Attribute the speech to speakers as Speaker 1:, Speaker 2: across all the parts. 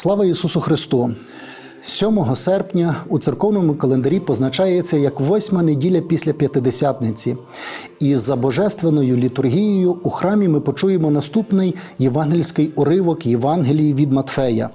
Speaker 1: Слава Ісусу Христу! 7 серпня у церковному календарі позначається як восьма неділя після п'ятидесятниці. І за божественною літургією у храмі ми почуємо наступний євангельський уривок Євангелії від Матфея.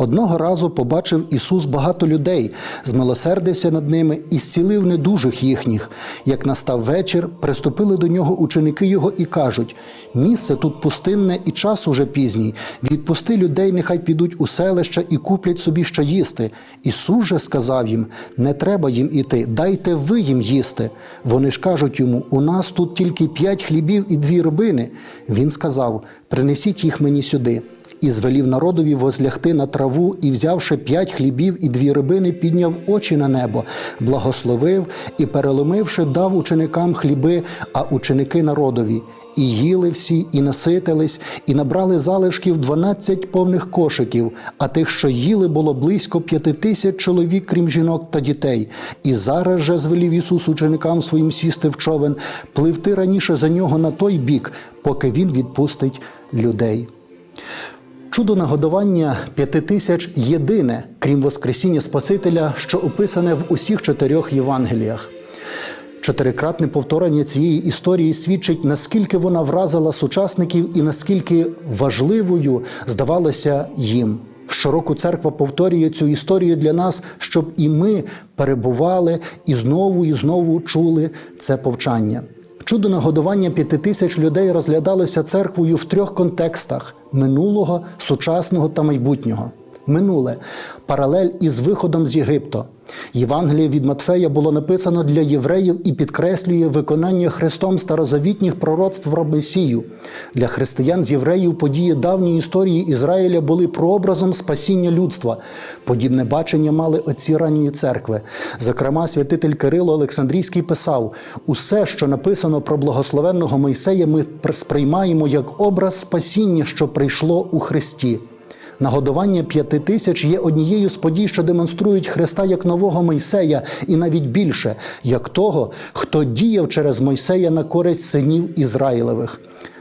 Speaker 1: Одного разу побачив Ісус багато людей, змилосердився над ними і зцілив недужих їхніх. Як настав вечір, приступили до нього ученики його і кажуть: місце тут пустинне і час уже пізній. Відпусти людей, нехай підуть у селища і куплять собі що їсти. Ісус же сказав їм: не треба їм іти, дайте ви їм їсти. Вони ж кажуть йому: у нас тут тільки п'ять хлібів і дві рибини. Він сказав: принесіть їх мені сюди і звелів народові возлягти на траву, і, взявши п'ять хлібів і дві рибини, підняв очі на небо, благословив і, переломивши, дав ученикам хліби, а ученики народові. І їли всі, і наситились, і набрали залишків дванадцять повних кошиків, а тих, що їли, було близько п'яти тисяч чоловік, крім жінок та дітей. І зараз же звелів Ісус ученикам своїм сісти в човен, пливти раніше за нього на той бік, поки Він відпустить людей. Чудо нагодування п'яти тисяч єдине, крім Воскресіння Спасителя, що описане в усіх чотирьох Євангеліях. Чотирикратне повторення цієї історії свідчить, наскільки вона вразила сучасників і наскільки важливою здавалося їм. Щороку церква повторює цю історію для нас, щоб і ми перебували і знову і знову чули це повчання. Чудо нагодування п'яти тисяч людей розглядалося церквою в трьох контекстах: минулого, сучасного та майбутнього. Минуле паралель із виходом з Єгипту. Євангеліє від Матфея було написано для євреїв і підкреслює виконання Христом старозавітніх пророцтв про Месію. Для християн з євреїв події давньої історії Ізраїля були прообразом спасіння людства. Подібне бачення мали отці ранньої церкви. Зокрема, святитель Кирило Олександрійський писав: усе, що написано про благословенного Мойсея, ми сприймаємо як образ спасіння, що прийшло у Христі. Нагодування п'яти тисяч є однією з подій, що демонструють Христа як нового Мойсея, і навіть більше, як того, хто діяв через Мойсея на користь синів Ізраїлевих.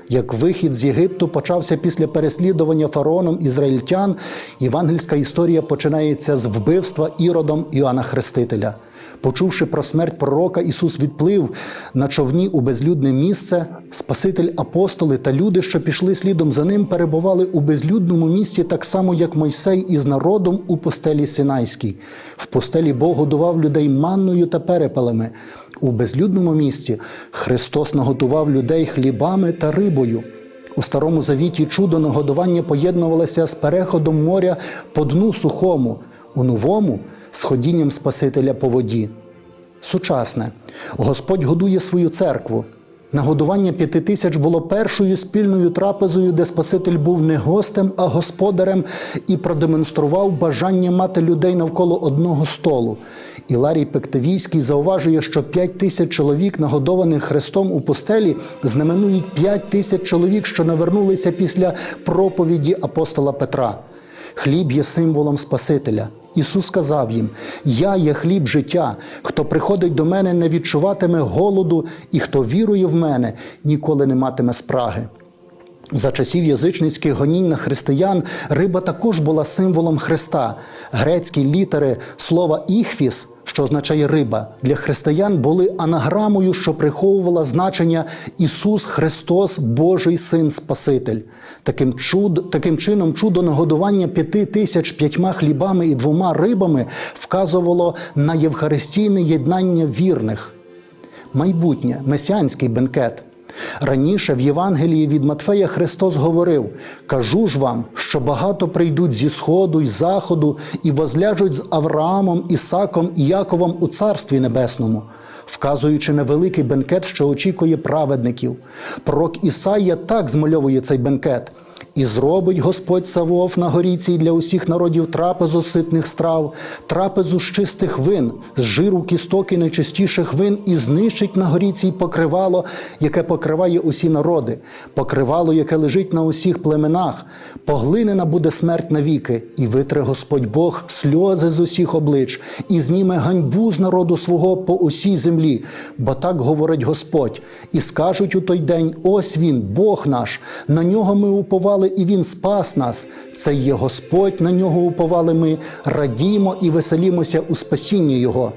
Speaker 1: Як вихід з Єгипту почався після переслідування фараоном ізраїльтян, євангельська історія починається з вбивства іродом Іоанна Хрестителя. Почувши про смерть пророка, Ісус відплив на човні у безлюдне місце. Спаситель апостоли та люди, що пішли слідом за ним, перебували у безлюдному місці, так само, як Мойсей із народом у пустелі Синайській. В пустелі Бог годував людей манною та перепелами. У безлюдному місці Христос наготував людей хлібами та рибою. У старому завіті чудо нагодування поєднувалося з переходом моря по дну сухому, у новому з ходінням Спасителя по воді. Сучасне Господь годує свою церкву. Нагодування п'яти тисяч було першою спільною трапезою, де Спаситель був не гостем, а господарем і продемонстрував бажання мати людей навколо одного столу. Іларій Пектавійський зауважує, що п'ять тисяч чоловік, нагодованих Христом у постелі, знаменують п'ять тисяч чоловік, що навернулися після проповіді апостола Петра. Хліб є символом Спасителя. Ісус сказав їм: Я є хліб життя. Хто приходить до мене, не відчуватиме голоду, і хто вірує в мене, ніколи не матиме спраги. За часів язичницьких гонінь на християн риба також була символом Христа. Грецькі літери слова іхвіс, що означає риба, для християн були анаграмою, що приховувала значення Ісус Христос, Божий Син Спаситель. Таким, чуд, таким чином, чудо нагодування п'яти тисяч п'ятьма хлібами і двома рибами вказувало на євхаристійне єднання вірних. Майбутнє месіанський бенкет. Раніше в Євангелії від Матфея Христос говорив: Кажу ж вам, що багато прийдуть зі сходу й заходу і возляжуть з Авраамом, Ісаком і Яковом у Царстві Небесному, вказуючи на великий бенкет, що очікує праведників. Пророк Ісаїя так змальовує цей бенкет. І зробить Господь Савов на горі цій для усіх народів трапезу ситних страв, трапезу з чистих вин, з жиру кісток і найчистіших вин, і знищить на горі цій покривало, яке покриває усі народи, покривало, яке лежить на усіх племенах. Поглинена буде смерть навіки, і витре Господь Бог сльози з усіх облич, і зніме ганьбу з народу свого по усій землі. Бо так говорить Господь, і скажуть у той день: ось він, Бог наш, на нього ми уповали уповали, і Він спас нас. Це є Господь, на нього уповали ми, радімо і веселімося у спасінні Його.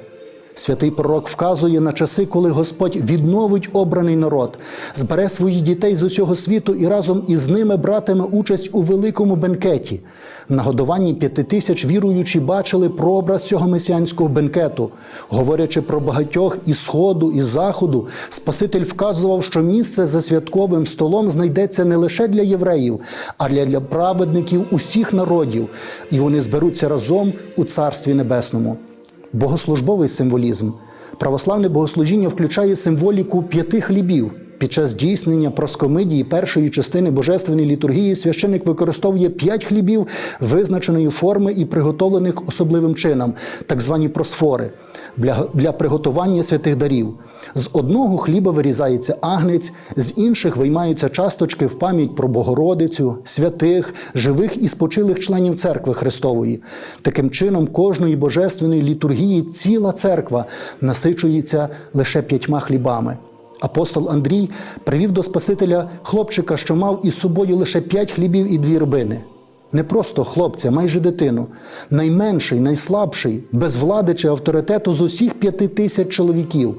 Speaker 1: Святий пророк вказує на часи, коли Господь відновить обраний народ, збере своїх дітей з усього світу і разом із ними братиме участь у великому бенкеті. На годуванні п'яти тисяч віруючі бачили прообраз цього месіанського бенкету. Говорячи про багатьох із сходу і заходу, Спаситель вказував, що місце за святковим столом знайдеться не лише для євреїв, а для, для праведників усіх народів, і вони зберуться разом у Царстві Небесному. Богослужбовий символізм. Православне богослужіння включає символіку п'яти хлібів. Під час здійснення проскомидії першої частини божественної літургії священик використовує п'ять хлібів визначеної форми і приготовлених особливим чином, так звані просфори, для, для приготування святих дарів. З одного хліба вирізається агнець, з інших виймаються часточки в пам'ять про Богородицю, святих, живих і спочилих членів церкви Христової. Таким чином, кожної божественної літургії ціла церква насичується лише п'ятьма хлібами. Апостол Андрій привів до Спасителя хлопчика, що мав із собою лише п'ять хлібів і дві рибини. Не просто хлопця, майже дитину, найменший, найслабший, без влади чи авторитету з усіх п'яти тисяч чоловіків.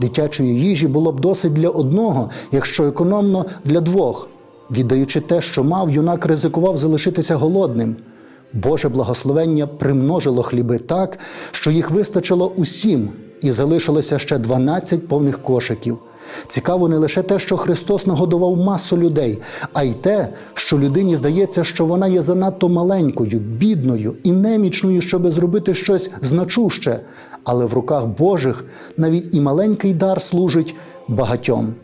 Speaker 1: Дитячої їжі було б досить для одного, якщо економно для двох. Віддаючи те, що мав, юнак ризикував залишитися голодним. Боже благословення примножило хліби так, що їх вистачило усім, і залишилося ще 12 повних кошиків. Цікаво не лише те, що Христос нагодував масу людей, а й те, що людині здається, що вона є занадто маленькою, бідною і немічною, щоби зробити щось значуще. Але в руках Божих навіть і маленький дар служить багатьом.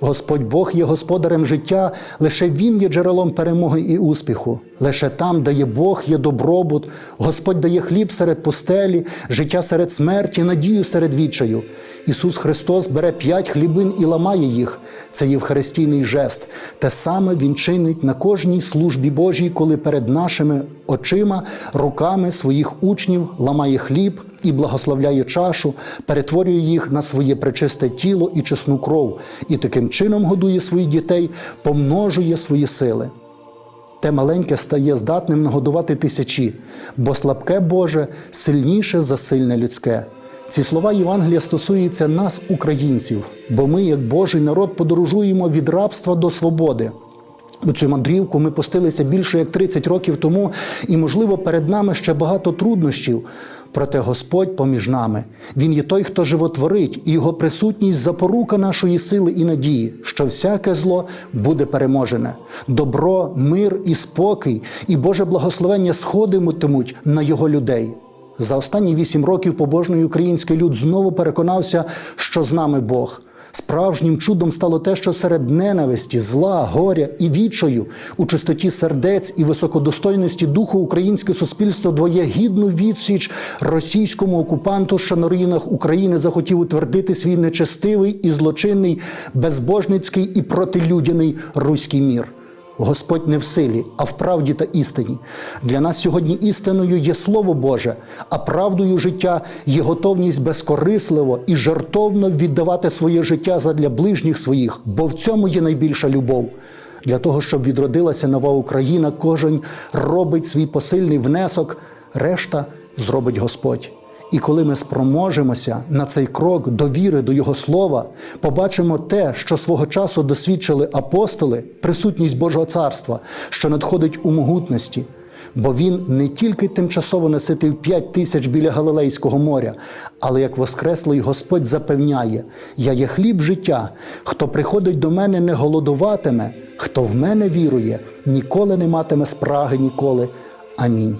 Speaker 1: Господь Бог є господарем життя, лише Він є джерелом перемоги і успіху. Лише там, де є Бог, є добробут. Господь дає хліб серед пустелі, життя серед смерті, надію серед відчаю. Ісус Христос бере п'ять хлібин і ламає їх. Це євхаристійний жест. Те саме Він чинить на кожній службі Божій, коли перед нашими очима, руками своїх учнів ламає хліб і благословляє чашу, перетворює їх на своє пречисте тіло і чесну кров, і таким чином годує своїх дітей, помножує свої сили. Те маленьке стає здатним нагодувати тисячі, бо слабке Боже сильніше за сильне людське. Ці слова Євангелія стосуються нас, українців, бо ми, як Божий народ, подорожуємо від рабства до свободи. У цю мандрівку ми пустилися більше як 30 років тому, і, можливо, перед нами ще багато труднощів. Проте Господь поміж нами. Він є той, хто животворить, і його присутність запорука нашої сили і надії, що всяке зло буде переможене. Добро, мир і спокій, і Боже благословення сходимутимуть на його людей. За останні вісім років побожний український люд знову переконався, що з нами Бог. Справжнім чудом стало те, що серед ненависті, зла, горя і відчаю, у чистоті сердець і високодостойності духу українське суспільство двоє гідну відсіч російському окупанту, що на руїнах України захотів утвердити свій нечестивий і злочинний, безбожницький і протилюдяний руський мір. Господь не в силі, а в правді та істині. Для нас сьогодні істиною є Слово Боже, а правдою життя є готовність безкорисливо і жертовно віддавати своє життя задля ближніх своїх, бо в цьому є найбільша любов. Для того, щоб відродилася нова Україна, кожен робить свій посильний внесок, решта зробить Господь. І коли ми спроможемося на цей крок довіри до Його слова, побачимо те, що свого часу досвідчили апостоли, присутність Божого царства, що надходить у могутності. Бо він не тільки тимчасово наситив п'ять тисяч біля Галилейського моря, але як Воскреслий Господь запевняє: Я є хліб життя, хто приходить до мене, не голодуватиме, хто в мене вірує, ніколи не матиме спраги ніколи. Амінь.